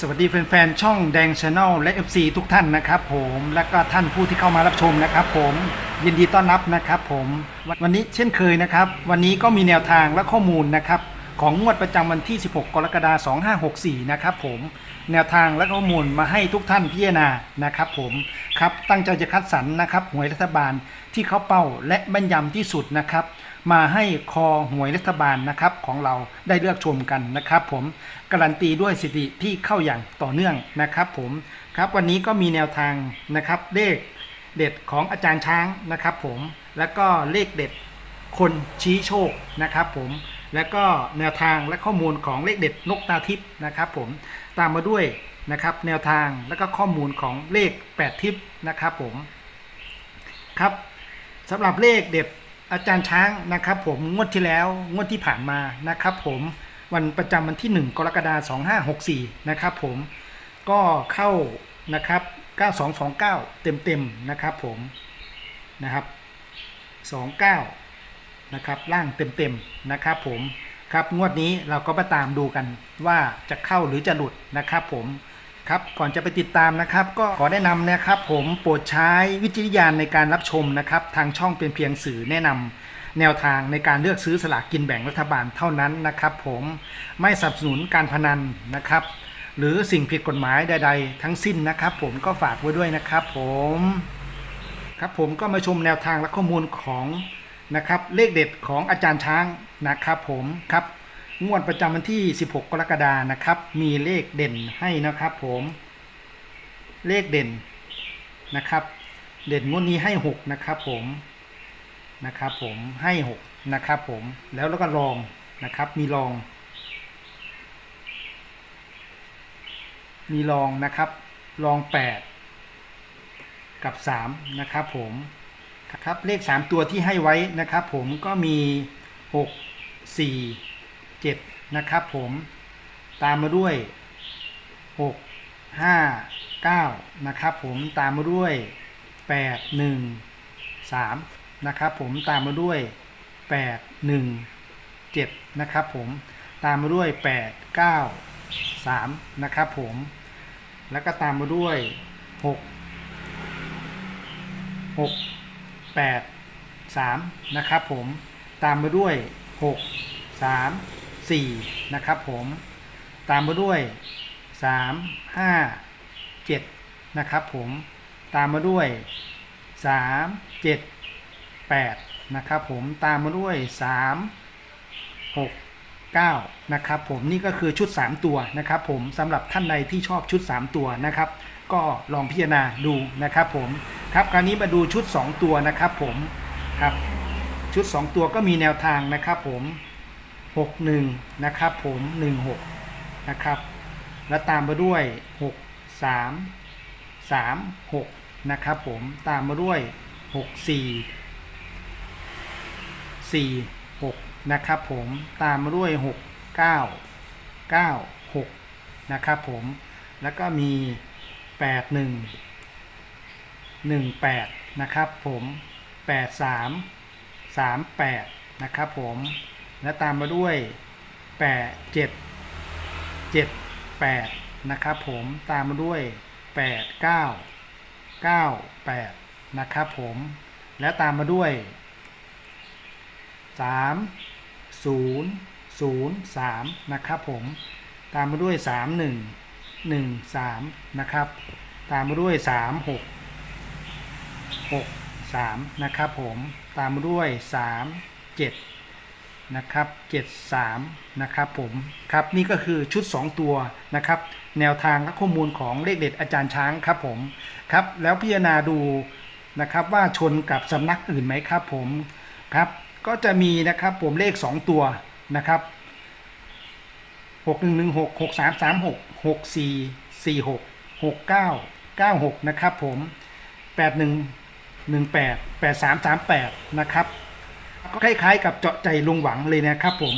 สวัสดีแฟนๆ ช่องแดงชาแนลและ FC ทุกท่านนะครับผมและก็ท่านผู้ที่เข้ามารับชมนะครับผมยินดีต้อนรับนะครับผมวันนนี้เช่นเคยนะครับ วันนี้ก็มีแนวทางและข้อมูลนะครับ ของงวดประจำวันที่ 16 กรกฎาคม2564 นะครับผม แนวทางและข้อมูลมาให้ทุกท่านพิจารณานะครับผมครับตั้งใจจะคัดสรรนะครับหวยรัฐบาลที่เข้าเป้าและแม่นยำที่สุดนะครับ มาให้คอหวยรัฐบาลนะครับของเราได้เลือกชมกันนะครับ ผมการันตีด้วยสถิติที่เข้าอย่างต่อเนื่องนะครับผมครับวันนี้ก็มีแนวทางนะครับเลขเด็ดของอาจารย์ช้างนะครับผมแล้วก็เลขเด็ดคนชี้โชคนะครับผม แล้วก็แนวทางและข้อมูลของเลขเด็ดนกตาทิพย์นะครับผมตามมาด้วยนะครับแนวทางและก็ข้อมูลของเลข 8 ทิพย์นะครับผมครับสำหรับเลขเด็ดอาจารย์ช้างนะครับผมงวดที่แล้วงวดที่ผ่านมานะครับผมวันประจำวันที่ 1 กรกฎาคม2564นะครับผมก็เข้านะครับ9229 เต็มๆนะครับผมนะครับ29 นะครับล่างเต็มๆนะครับผมครับงวดนี้เราก็มาตามดูกันว่าจะเข้าหรือจะหลุดนะครับผมครับก่อนจะไปติดตามนะครับ ก็ขอแนะนำนะครับ ผมโปรดใช้วิจารณญาณในการรับชมนะครับ ทางช่องเป็นเพียงสื่อแนะนำแนวทางในการเลือกซื้อสลากกินแบ่งรัฐบาลเท่านั้นนะครับ ผมไม่สนับสนุนการพนันนะครับ หรือสิ่งผิดกฎหมายใด ๆ ทั้งสิ้นนะครับ ผมก็ฝากไว้ด้วยนะครับ ผมครับผมก็มาชมแนวทางและข้อมูลของ นะครับ เลขเด็ดของอาจารย์ช้างนะครับผมครับงวดประจำวันที่ 16 กรกฎานะครับ มีเลขเด่นให้นะครับผม เลขเด่นนะครับ เด่นงวดนี้ให้ 6 นะครับผมนะครับผมให้ 6 นะครับผมแล้วแล้วก็รองนะครับมีรอง มีรองนะครับรอง 8 กับ 3 นะครับผม ครับเลข 3 ตัวที่ให้ไว้นะครับผมก็มี 6 4 7 นะครับผมตามมาด้วย 6 5 9 นะครับผมตามมาด้วย 8 1 3 นะครับผมตามมาด้วย 8 1 7 นะครับผมตามมาด้วย 8 9 3 นะครับผม แล้วก็ตามมาด้วย 6 6 8 3 นะครับผม ตามมาด้วย 6 3 4 นะครับผม ตามมาด้วย 3 5 7 นะครับผม ตามมาด้วย 3 7 8 นะครับผม ตามมาด้วย 3 6 9 นะครับผม นี่ก็คือชุด 3 ตัวนะครับผมสำหรับท่านใดที่ชอบชุด 3 ตัวนะครับ ก็ลองพิจารณาดูนะครับผมครับคราวนี้มาดูชุด 2 ตัวนะครับผมครับชุด 2 ตัวก็มีแนวทางนะครับผม 61 นะครับผม 16 นะครับ แล้วตามมาด้วย 6 3 3 6 นะครับผมตามมาด้วย 6 4 4 6 นะครับผมตามมาด้วย 6 9 9 6 นะครับผมแล้วก็มี 8 1 1 8นะครับผม8 3 3 8นะครับผมและตามมาด้วย8 7 7 8นะครับผมตามมาด้วย8 9 9 8นะครับผมและตามมาด้วย3 0 0 3นะครับผมตามมาด้วย3 1 1 3 นะครับ ตามด้วย 3 6 6 3 นะครับผม ตามด้วย 3 7 นะครับ 73 นะครับผม ครับนี่ก็คือชุด 2 ตัวนะครับ แนวทางและข้อมูลของเลขเด็ดอาจารย์ช้างครับผม ครับ แล้วพิจารณาดูนะครับว่าชนกับสำนักอื่นไหมครับผมครับก็จะมีนะครับผมเลข 2 ตัวนะครับ 6 1 64 4 6 6 9 9 6 นะครับผม 8 1 1 8 8 3 3 8 นะครับก็คล้ายๆกับเจาะใจลุงหวังเลยนะครับผม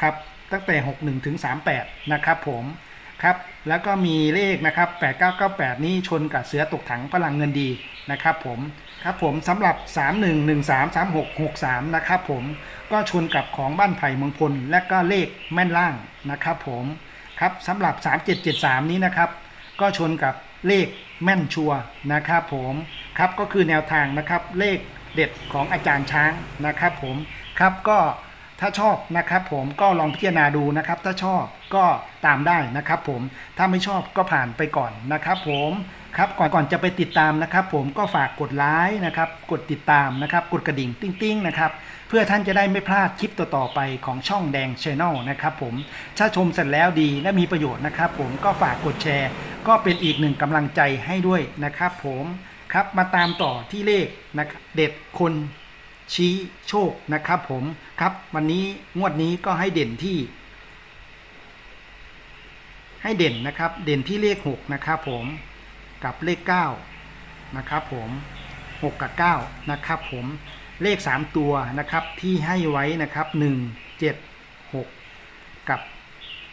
ครับตั้งแต่ 61 ถึง 38 นะครับผมครับแล้วก็มีเลขนะครับ 8998 นี่ชนกับเสือตกถังพลังเงินดีนะครับผมครับผมสำหรับ 31133663 นะครับผมก็ชนกับของบ้านไผ่เมืองพลและก็เลขแม่นล่างนะครับผม ครับสำหรับ 3773 นี้นะครับ ก็ชนกับเลขแม่นชัวนะครับผมครับก็คือแนวทางนะครับเลขเด็ดของอาจารย์ช้างนะครับผมครับก็ ถ้าชอบนะครับผมก็ลองพิจารณาดูนะครับ ถ้าชอบก็ตามได้นะครับผมถ้าไม่ชอบก็ผ่านไปก่อนนะครับผมครับก่อนก่อนจะไปติดตามนะครับ ผมก็ฝากกดไลค์นะครับ กดติดตามนะครับ กดกระดิ่งติ้งๆนะครับเพื่อท่านจะได้ไม่พลาดคลิปต่อๆไปของช่องแดงช n นลนะครับผมถ้าชมเสร็จแล้วดีและมีประโยชน์นะครับ ผมก็ฝากกดแชร์ ก็เป็นอีกหนึ่งกำลังใจให้ด้วยนะครับ ผมครับมาตามต่อที่เลขนะเด็ดคน ชี้โชคนะครับผมครับวันนี้งวดนี้ก็ให้เด่นที่ ให้เด่นนะครับ เด่นที่เลข 6 นะครับผมกับเลข 9 นะครับผม6กับ9นะครับผมเลข 3 ตัวนะครับที่ให้ไว้นะครับ 1 7 6 กับ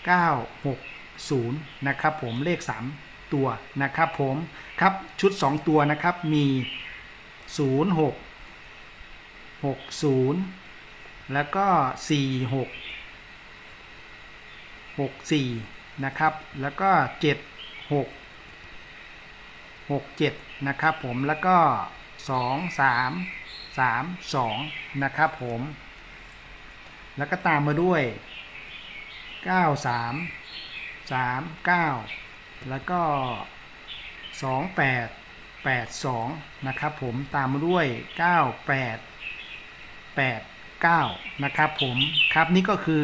9 6 0นะครับผมเลข 3 ตัวนะครับผมครับชุด 2 ตัวนะครับมี 0 6 6 0 แล้วก็ 4 6 6 4 นะครับ แล้วก็ 7 6 6 7 นะครับผมแล้วก็ 2 3 3 2 นะครับผม แล้วก็ตามมาด้วย 9 3 3 9 แล้วก็ 2 8 8 2 นะครับผม ตามมาด้วย 9 8 8 9 นะครับผมครับนี่ก็คือ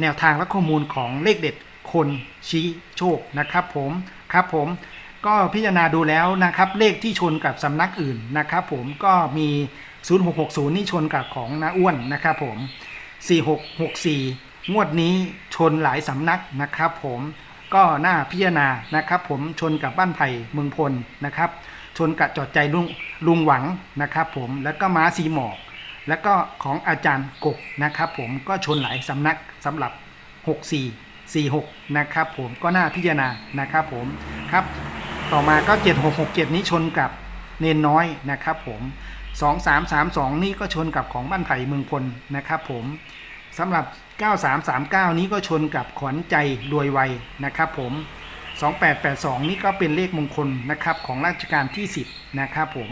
แนวทางและข้อมูลของเลขเด็ดคนชี้โชคนะครับผมครับผมก็พิจารณาดูแล้วนะครับ เลขที่ชนกับสำนักอื่นนะครับ ผมก็มี 0660 นี่ชนกับของนาอ้วนนะครับผม 4664 งวดนี้ชนหลายสำนักนะครับ ผมก็น่าพิจารณานะครับ ผมชนกับบ้านไผ่เมืองพลนะครับ ชนกับจอดใจลุงลุงหวังนะครับผมแล้วก็ม้าสีหมอก แล้วก็ของอาจารย์กบนะครับผมก็ชนหลายสำนักสำหรับ 64 46 นะครับผมก็น่าพิจารณานะครับผมครับต่อมาก็ 7667 นี้ชนกับเนนน้อยนะครับผม2332 นี่ก็ชนกับของบ้านไผ่เมืองพลนะครับผมสำหรับ 9339 นี้ก็ชนกับขวัญใจรวยไวนะครับผม 2882 นี่ก็เป็นเลขมงคลนะครับของราชการที่ 10 นะครับผม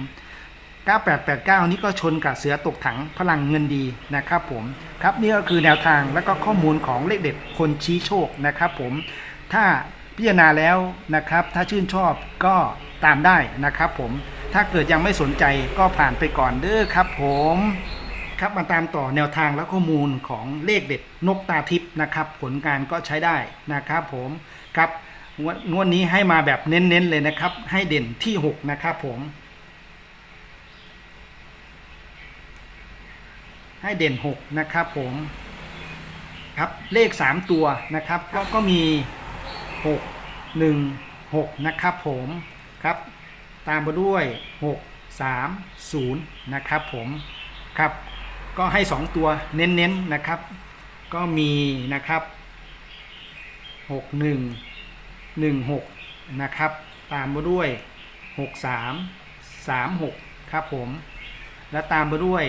9889 นี่ก็ชนกับเสือตกถังพลังเงินดีนะครับผม ครับนี่ก็คือแนวทางและก็ข้อมูลของเลขเด็ดคนชี้โชคนะครับผม ถ้าพิจารณาแล้วนะครับ ถ้าชื่นชอบก็ตามได้นะครับผม ถ้าเกิดยังไม่สนใจก็ผ่านไปก่อนเด้อครับผมครับมาตามต่อแนวทางและข้อมูลของเลขเด็ดนกตาทิพย์นะครับ ผลการก็ใช้ได้นะครับผมครับ งวดนี้ให้มาแบบเน้นๆเลยนะครับ ให้เด่นที่ 6 นะครับผม ให้เด่น 6 นะครับผมครับเลข 3 ตัวนะครับ ก็ก็มี 6 1 6 นะครับผมครับ ตามมาด้วย 6 3 0 นะครับผมครับ ก็ให้ 2 ตัวเน้นๆนะครับ ก็มีนะครับ 6 1 1 6 นะครับ ตามมาด้วย 6 3 3 6 ครับผม และตามมาด้วย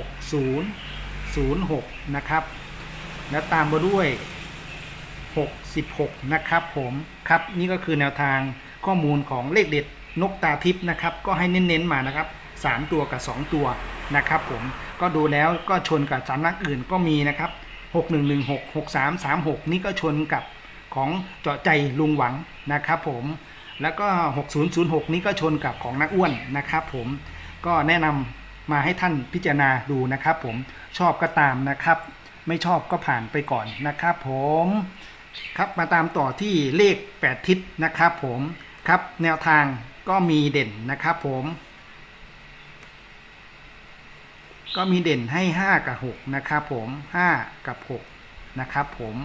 6006 นะครับ แล้วตามมาด้วย 66 นะครับผมครับนี่ก็คือแนวทางข้อมูลของเลขเด็ดนกตาทิพย์นะครับ ก็ให้เน้นๆมานะครับ 3 ตัวกับ 2 ตัวนะครับผมก็ดูแล้วก็ชนกับสำนักอื่นก็มีนะครับ 6116 6336 นี่ก็ชนกับ ของเจาะใจลุงหวังนะครับผมแล้วก็ 6006 นี่ก็ชนกับของนักอ้วนนะครับผมก็แนะนำมาให้ท่านพิจารณาดูนะครับผมชอบก็ตามนะครับ ไม่ชอบก็ผ่านไปก่อนนะครับผมครับมาตามต่อที่เลข 8 ทิศนะครับผมครับแนวทางก็มีเด่นนะครับผมก็มีเด่นให้ 5 กับ 6 นะครับผม 5 กับ 6 นะครับผม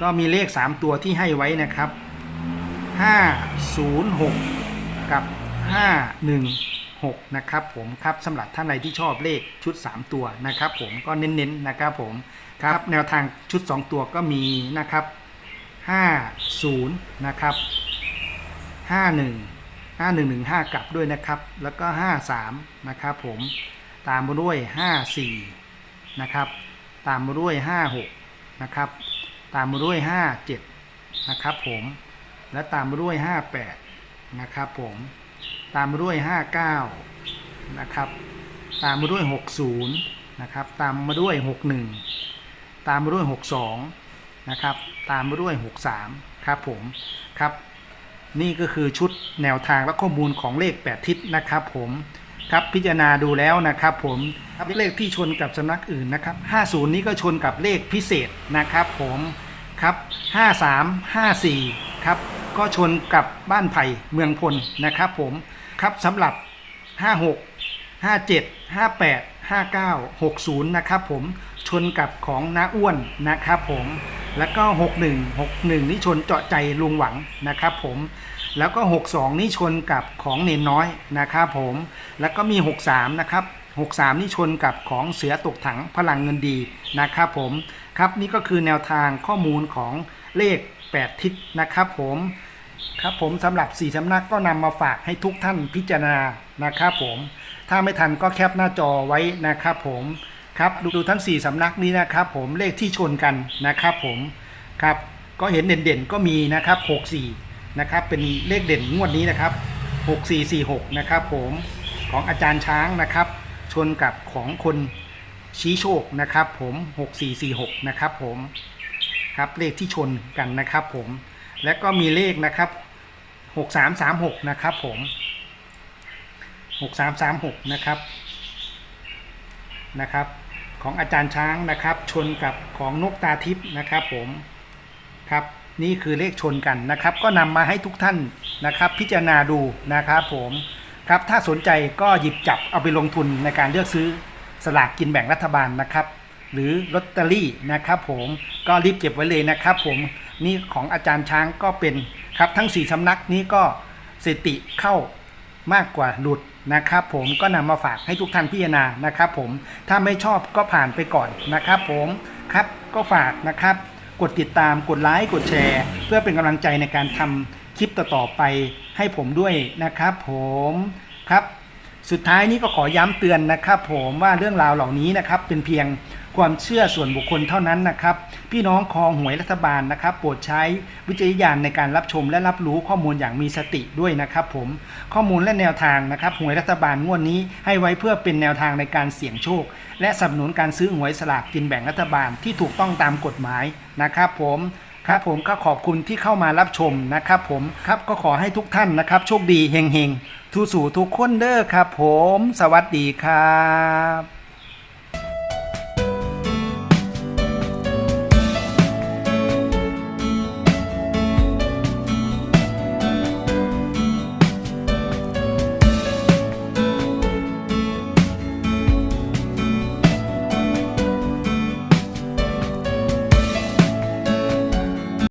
ก็มีเลข 3 ตัวที่ให้ไว้นะครับ 506 กับ 51 6 นะครับผมครับสำหรับท่านใดที่ชอบเลขชุด 3 ตัวนะครับผมก็เน้นๆนะครับผมครับแนวทางชุด 2 ตัวก็มีนะครับ 50 นะครับ 51 5115 กลับด้วยนะครับ แล้วก็ 53 นะครับผมตามมาด้วย 54 นะครับ ตามมาด้วย 56 นะครับ ตามมาด้วย 57 นะครับผม และตามมาด้วย 58 นะครับผม ตามมาด้วย 59 นะครับ ตามมาด้วย 60 นะครับ ตามมาด้วย 61 ตามมาด้วย 62 นะครับ ตามมาด้วย 63 ครับผม ครับ นี่ก็คือชุดแนวทางและข้อมูลของเลข 8 ทิศนะครับผม ครับพิจารณาดูแล้วนะครับผมบเลขที่ชนกับสำนักอื่นนะครับ 50 นี้ก็ชนกับเลขพิเศษนะครับผมครับ 53 54 ครับก็ชนกับบ้านไผ่เมืองพลนะครับผมครับสำหรับ 56 57 58 59 60 นะครับผมชนกับของน้าอ้วนนะครับผมแล้วก็ 61 61 นี่ชนเจาะใจลุงหวังนะครับผม แล้วก็ 62 นี่ชนกับของเนนน้อยนะครับผม แล้วก็มี 63 นะครับ 63 นี่ชนกับของเสือตกถังพลังเงินดีนะครับผม ครับนี่ก็คือแนวทางข้อมูลของเลข 8 ทิศนะครับผมครับผมสำหรับ4สำนักก็นำมาฝากให้ทุกท่านพิจารณานะครับผม ถ้าไม่ทันก็แคปหน้าจอไว้นะครับผมครับดูดูทั้ง 4สำนักนี้นะครับผมเลขที่ชนกันนะครับผมครับก็เห็นเด่นๆก็มีนะครับ 64 นะครับ เป็นเลขเด่นงวดนี้นะครับ 6446 นะครับผมของอาจารย์ช้างนะครับ ชนกับของคนชี้โชคนะครับ ผม 6446 นะครับผมครับเลขที่ชนกันนะครับ ผม และก็มีเลขนะครับ 6336 นะครับผม 6336 นะครับนะครับของอาจารย์ช้างนะครับ ชนกับของนกตาทิพย์นะครับผมครับ นี่คือเลขชนกันนะครับ ก็นำมาให้ทุกท่านนะครับ พิจารณาดูนะครับผมครับถ้าสนใจก็หยิบจับเอาไปลงทุนในการเลือกซื้อสลากกินแบ่งรัฐบาลนะครับ หรือลอตเตอรี่นะครับผมก็รีบเก็บไว้เลยนะครับ ผมนี่ของอาจารย์ช้างก็เป็นครับทั้ง 4สำนักนี้ก็สติเข้ามากกว่าหลุดนะครับ ผมก็นำมาฝากให้ทุกท่านพิจารณานะครับ ผมถ้าไม่ชอบก็ผ่านไปก่อนนะครับ ผมครับก็ฝากนะครับ กดติดตามกดไลค์กดแชร์ เพื่อเป็นกำลังใจในการทำคลิปต่อๆไปให้ผมด้วยนะครับ ผมครับ สุดท้ายนี้ก็ขอย้ำเตือนนะครับ ผมว่าเรื่องราวเหล่านี้นะครับเป็นเพียง ความเชื่อส่วนบุคคลเท่านั้นนะครับ พี่น้องคอหวยรัฐบาลนะครับ โปรดใช้วิจารณญาณในการรับชมและรับรู้ข้อมูลอย่างมีสติด้วยนะครับ ผมข้อมูลและแนวทางนะครับหวยรัฐบาลงวดนี้ให้ไว้เพื่อเป็นแนวทางในการเสี่ยงโชค และสนับสนุนการซื้อหวยสลากกินแบ่งรัฐบาลที่ถูกต้องตามกฎหมายนะครับผมครับผมก็ขอบคุณที่เข้ามารับชมนะครับผมครับก็ขอให้ทุกท่านนะครับ โชคดีเฮงๆทุสู่ทุกคนเด้อครับผม สวัสดีครับ